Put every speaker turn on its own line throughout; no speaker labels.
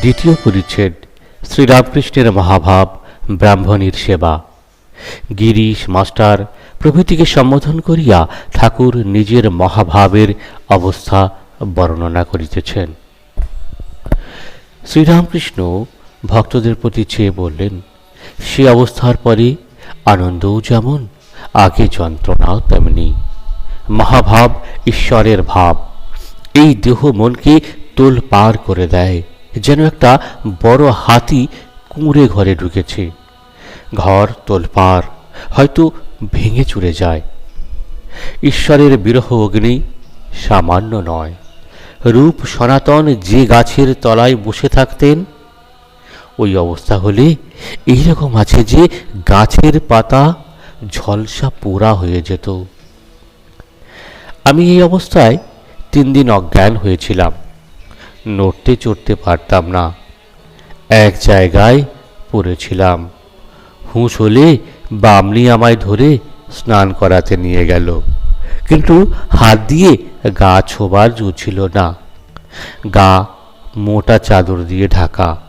দ্বিতীয় পরিচ্ছেদ, শ্রীরামকৃষ্ণের মহাভাব, ব্রাহ্মণীর সেবা। গিরিশ মাস্টার প্রভৃতিকে সম্বোধন করিয়া ঠাকুর নিজের মহাভাবের অবস্থা বর্ণনা করিতেছেন। শ্রীরামকৃষ্ণ ভক্তদের প্রতি চেয়ে বললেন, সে অবস্থার পরে আনন্দও যেমন, আগে যন্ত্রণাও তেমনি। মহাভাব ঈশ্বরের ভাব, এই দেহ মনকে তোল পার করে দেয়। যেন একটা বড় হাতি কুঁড়ে ঘরে ঢুকেছে। ঘর তোলপার হয়তো ভেঙে চুরে যায়। ঈশ্বরের বিরহ অগ্নি সামান্য নয়। রূপ সনাতন যে গাছের তলায় বসে থাকতেন, ওই অবস্থা হলে এইরকম আছে যে গাছের পাতা ঝলসা পোড়া হয়ে যেত। আমি এই অবস্থায় তিন দিন অজ্ঞান হয়েছিলাম। নড়তে চড়তে পারতাম না। এক জায়গায় পড়েছিলাম। হুঁশ হলে বামনি আমায় ধরে স্নান করাতে নিয়ে গেল। কিন্তু হাত দিয়ে গা ছোবার জুছিল না। গা মোটা চাদর দিয়ে ঢাকা।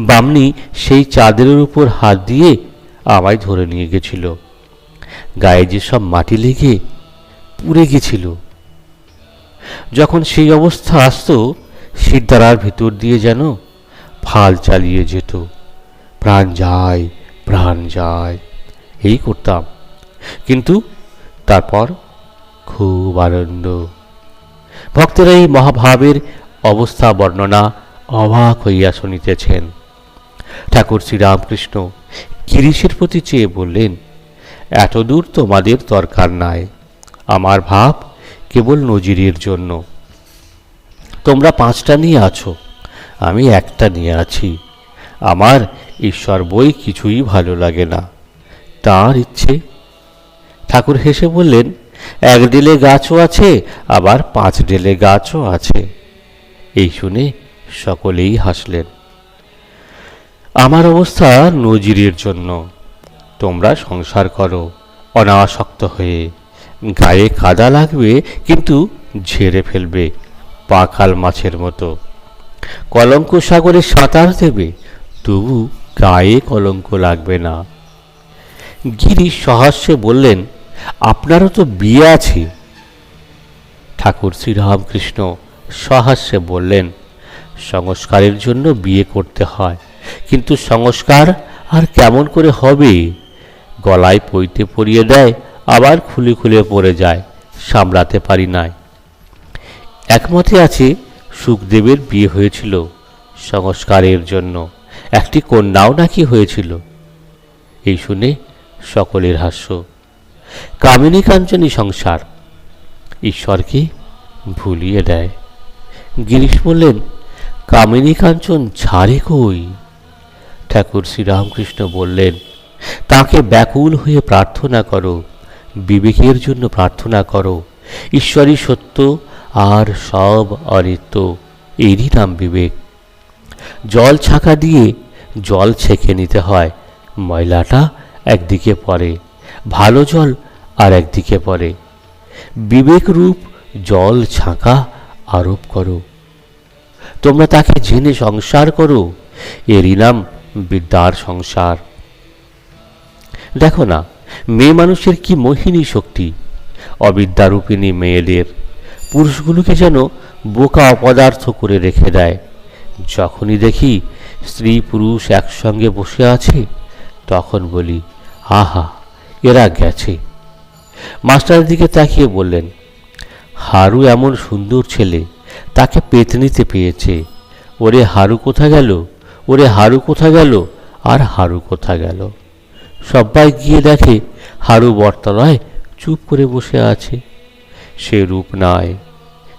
বামনি সেই চাদরের উপর হাত দিয়ে আমায় ধরে নিয়ে গেছিল। গায়ে যেসব মাটি লেগে পুড়ে গেছিল। যখন সেই অবস্থা আসতো শিরদাঁড়ার ভিতর দিয়ে যেন ফাল চালিয়ে যেত। প্রাণ যায় প্রাণ যায়। এই করতাম। কিন্তু তারপর খুব আনন্দ। ভক্তেরা এই মহাভাবের অবস্থা বর্ণনা অবাক হইয়া শুনিতেছেন। ঠাকুর শ্রীরামকৃষ্ণ গিরিশের প্রতি চেয়ে বললেন, এতদূর তোমাদের দরকার নাই। আমার ভাব কেবল নজিরের জন্য। তোমরা পাঁচটা নিয়ে আছো, আমি একটা নিয়ে আছি। আমার ঈশ্বর বই কিছুই ভালো লাগে না, তার ইচ্ছে। ঠাকুর হেসে বললেন, এক ডেলে গাছও আছে, আবার পাঁচ ডেলে গাছও আছে। এই শুনে সকলেই হাসলেন। আমার অবস্থা নজিরের জন্য, তোমরা সংসার করো, অনাসক্ত হয়ে। গায়ে কাদা লাগবে, কিন্তু ঝেড়ে ফেলবে। পাখাল মাছের মতো। কলঙ্ক সাগরে সাঁতার দেবে, তবু গায়ে কলঙ্ক লাগবে না। গিরি সহাস্যে বললেন, আপনারও তো বিয়ে আছে। ঠাকুর শ্রীরামকৃষ্ণ সহাস্যে বললেন, সংস্কারের জন্য বিয়ে করতে হয়, কিন্তু সংস্কার আর কেমন করে হবে? গলায় পইতে পরিয়ে দেয়, আবার খুলে খুলে পড়ে যায়, সামলাতে পারি নাই। একমতে আছে, সুখদেবের বিয়ে হয়েছিল সংস্কারের জন্য। একটি কন্যাও নাকি হয়েছিল? এই শুনে সকলের হাস্য। কামিনী কাঞ্চনী সংসার। ঈশ্বরকে ভুলিয়ে দেয়। গিরিশ বললেন, কামিনী কাঞ্চন ছাড়ে কই? ঠাকুর শ্রীরামকৃষ্ণ বললেন, তাকে ব্যাকুল হয়ে প্রার্থনা করো, বিবেকের জন্য প্রার্থনা করো। ঈশ্বরই সত্য আর সব অনিত্য এরই নাম বিবেক। জল ছাঁকা দিয়ে জল ছেঁকে নিতে হয়, ময়লাটা একদিকে পড়ে, ভালো জল আর একদিকে পড়ে। বিবেক রূপ জল ছাঁকা আরোপ করো। তোমরা তাকে জেনে সংসার করো, এরই নাম বিদ্যার সংসার। দেখো না, মেয়ে মানুষের কি মোহিনী শক্তি? অবিদ্যারূপিণী মেয়েদের পুরুষগুলোকে যেন বোকা অপদার্থ করে রেখে দেয়। যখনই দেখি স্ত্রী পুরুষ একসঙ্গে বসে আছে, তখন বলি, আহা, এরা গেছে। মাস্টারের দিকে তাকিয়ে বললেন, হারু এমন সুন্দর ছেলে, তাকে পেতনিতে পেয়েছে। ওরে হারু কোথা গেল? ওরে হারু কোথা গেল? আর হারু কোথা গেল? সবাই গিয়ে দেখে হারু বটতলায় চুপ করে বসে আছে। সে রূপ নাই,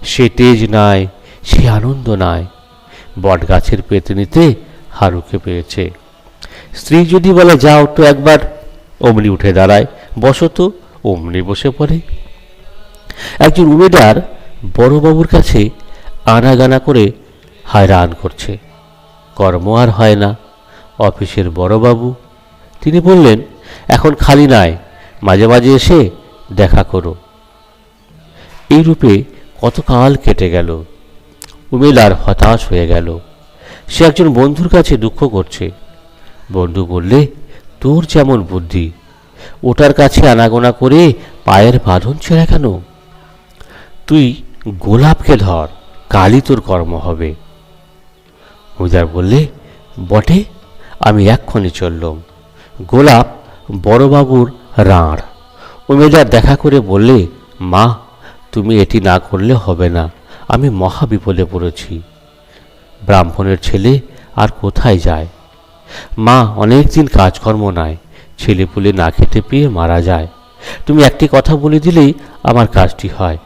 সে তেজ নাই, সে আনন্দ নাই। বটগাছের পেতনিতে হারুকে পেয়েছে। স্ত্রী যদি বলে, যাও তো একবার। অমনি উঠে দাঁড়ায়। বসো তো অমনি বসে পড়ে। একজন উমেদার বড়বাবুর কাছে আনাগানা করে হায়রান করছে। কর্ম আর হয় না। অফিসের বড়বাবু, তিনি বললেন, এখন খালি নাই, মাঝে মাঝে এসে দেখা করো। এই রূপে কতকাল কেটে গেল। উমেলার হতাশ হয়ে গেল। সে একজন বন্ধুর কাছে দুঃখ করছে। বন্ধু বললে, তোর যেমন বুদ্ধি, ওটার কাছে আনাগোনা করে পায়ের বাঁধন ছেঁড়া কেন? তুই গোলাপকে ধর, কালই তোর কর্ম হবে। উদার বললে, বটে, আমি এক্ষণে চললুম। গোলাপ বড়বাবুর রাঁড়। উমেদার দেখা করে বললে, মা তুমি এটি না করলে হবে না। আমি মহা বিপদে পড়েছি। ব্রাহ্মণের ছেলে আর কোথায় যায়? মা, অনেক দিন কাজকর্ম নাই। ছেলে পুলে না খেতে পেয়ে মারা যায়। তুমি একটি কথা বলে দিলেই আমার কাজটি হয়।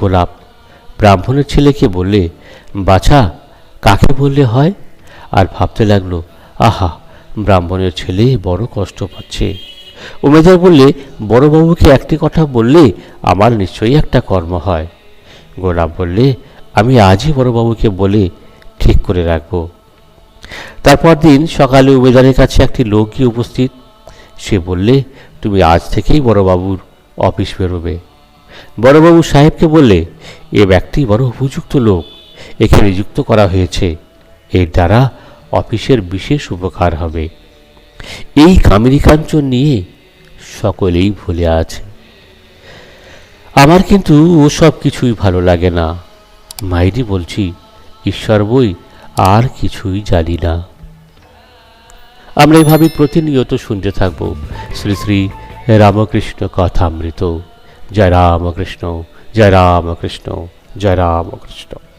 গোলাপ, ব্রাহ্মণের ছেলেকে বললে, বাছা, কাকে বললে হয়? আর ভাবতে লাগল, আহা, ব্রাহ্মণের ছেলে বড় কষ্ট পাচ্ছে। উমেদার বললে বড়বাবুকে একটি কথা বললে আমার নিশ্চয়ই একটা কর্ম হয়। গোলাপ বললে, আমি আজই বড়বাবুকে বলে ঠিক করে রাখব। তারপর দিন সকালে উমেদারের কাছে একটি লোক গিয়ে উপস্থিত। সে বললে, তুমি আজ থেকেই বড়বাবুর অফিস বেরোবে। বড়বাবু সাহেবকে বললে, এ ব্যক্তি বড় উপযুক্ত লোক। একে নিযুক্ত করা হয়েছে। এর দ্বারা অফিসের বিশেষ উপকার হবে। এই কামিনী কাঞ্চন নিয়ে সকলেই ভুলে আছে। আমার কিন্তু ও সব কিছুই ভালো লাগে না। মাইরি বলছি, ঈশ্বর বই আর কিছুই জানি না। আমরা এভাবে প্রতিনিয়ত শুনতে থাকব। শ্রী শ্রী রামকৃষ্ণ কথামৃত। জয় রামকৃষ্ণ জয় রামকৃষ্ণ জয় রামকৃষ্ণ।